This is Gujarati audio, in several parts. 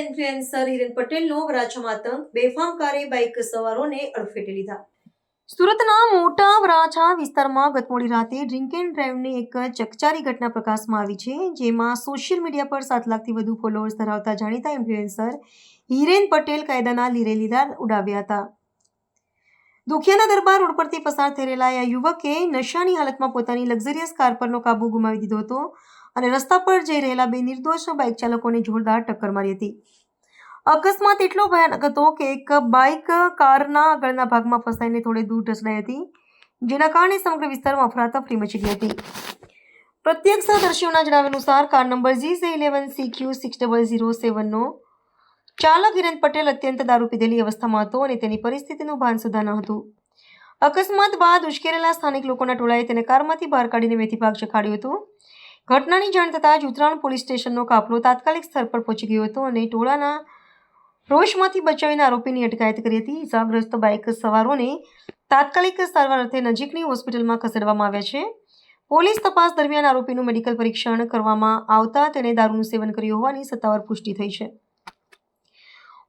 ઇન્ફ્લુએન્સર હિરેન પટેલનો વરાછામાં આતંક બેફામકારે બાઇક સવારોને અડફેટે લીધા. સુરતના મોટા વરાછા વિસ્તારમાં ગત મોડી રાતે ડ્રિંક એન્ડ ડ્રાઈવની એક ચકચારી ઘટના પ્રકાશમાં આવી છે, જેમાં સોશિયલ મીડિયા પર સાત લાખથી વધુ ફોલોઅર્સ ધરાવતા જાણીતા ઇન્ફ્લુએન્સર હિરેન પટેલ કાયદાના લીરે લીધા ઉડાવ્યા હતા. દુખિયાના દરબાર રોડ પરથી પસાર થઈ રહેલા આ યુવકે નશાની હાલતમાં પોતાની લક્ઝરિયસ કાર પરનો કાબુ ગુમાવી દીધો હતો અને રસ્તા પર જઈ રહેલા બે નિર્દોષ બાઇક ચાલકોને જોરદાર ટક્કર મારી હતી. અકસ્માત એટલો ભયાનક હતો કે એક બાઇક કારના આગળના ભાગમાં ફસાઈને થોડે દૂર ઢસડાઈ હતી, જેના કારણે સમગ્ર વિસ્તારમાં અફરાતફરી મચી ગઈ હતી. પ્રત્યક્ષદર્શીઓના જણાવ્યા અનુસાર car number G eleven C Q six double zero સેવનનો ચાલક હિરેન પટેલ અત્યંત દારૂ પીધેલી અવસ્થામાં હતો અને તેની પરિસ્થિતિનું ભાન સુધા ન હતું. અકસ્માત બાદ ઉશ્કેરેલા સ્થાનિક લોકોના ટોળાએ તેને કારમાંથી બહાર કાઢીને મેથી ભાગ ચખાડ્યું હતું. ઘટનાની જાણ થતાં જ ઉત્તરાયણ પોલીસ સ્ટેશનનો કાફલો તાત્કાલિક સ્થળ પર પહોંચી ગયો હતો અને ટોળાના રોષમાંથી બચાવીને આરોપીની અટકાયત કરી હતી. ઇજાગ્રસ્ત બાઇક સવારોને તાત્કાલિક સારવાર અર્થે નજીકની હોસ્પિટલમાં ખસેડવામાં આવ્યા છે. પોલીસ તપાસ દરમિયાન આરોપીનું મેડિકલ પરીક્ષણ કરવામાં આવતા તેને દારૂનું સેવન કર્યું હોવાની સત્તાવાર પુષ્ટિ થઈ છે.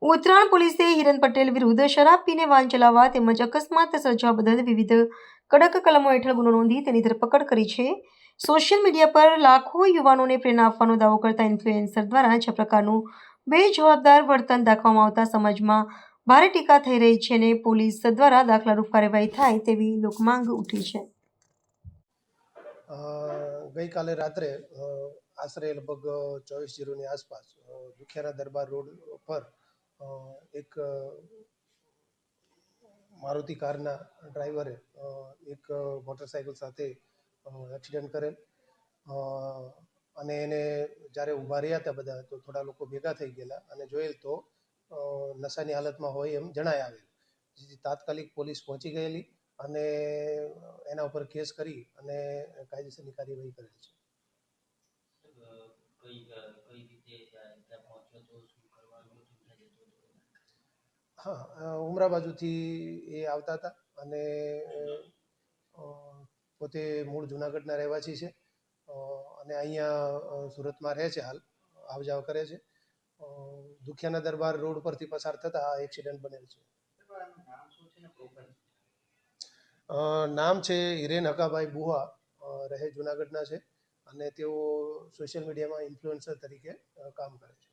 ઉત્તરાયણ પોલીસે હિરન પટેલ વિરુદ્ધ શરાબ પીને વાહન ચલાવવા તેમજ અકસ્માત સર્જવા બદલ વિવિધ કડક કલમો હેઠળ ગુનો નોંધી તેની ધરપકડ કરી છે. સોશિયલ મીડિયા પર લાખો યુવાનોને પ્રેરણા આપવાનો દાવો કરતા ઇન્ફ્લુએન્સર દ્વારા છ પ્રકારનું બેજવાબદાર વર્તન દાખવવામાં આવતા સમાજમાં ભારે ટીકા થઈ રહી છે અને પોલીસ દ્વારા દાખલારૂપ કાર્યવાહી થાય તેવી લોકમાંગ ઉઠી છે. ગઈકાલે રાત્રે આશરે લગભગ ચોવીસ જીરોની આસપાસ દુખિયારા દરબાર રોડ પર એક મારુતિ કારના ડ્રાઈવરે એક મોટરસાયકલ સાથે એક્સિડન્ટ કરેલ. અને એને જ્યારે ઊભા રહ્યા હતા બધા, તો થોડા લોકો ભેગા થઈ ગયેલા અને જોયેલ તો નશાની હાલતમાં હોય એમ જણાય આવેલ. જેથી તાત્કાલિક પોલીસ પહોંચી ગયેલી અને એના ઉપર કેસ કરી અને કાયદેસરની કાર્યવાહી કરેલ છે. હા ઉમરા બાજુથી એ આવતા હતા અને પોતે મૂળ જુનાગઢના રહેવાસી છે. અને અહીંયા સુરતમાં રહે છે હાલ આવ જાવ કરે છે. દુખિયાના દરબાર રોડ પરથી પસાર થતા આ એક્સિડન્ટ બનેલ છે. નામ છે હિરેન હકાભાઈ બુહા રહે જુનાગઢના છે અને તેઓ સોશિયલ મીડિયામાં ઇન્ફ્લુએન્સર તરીકે કામ કરે છે.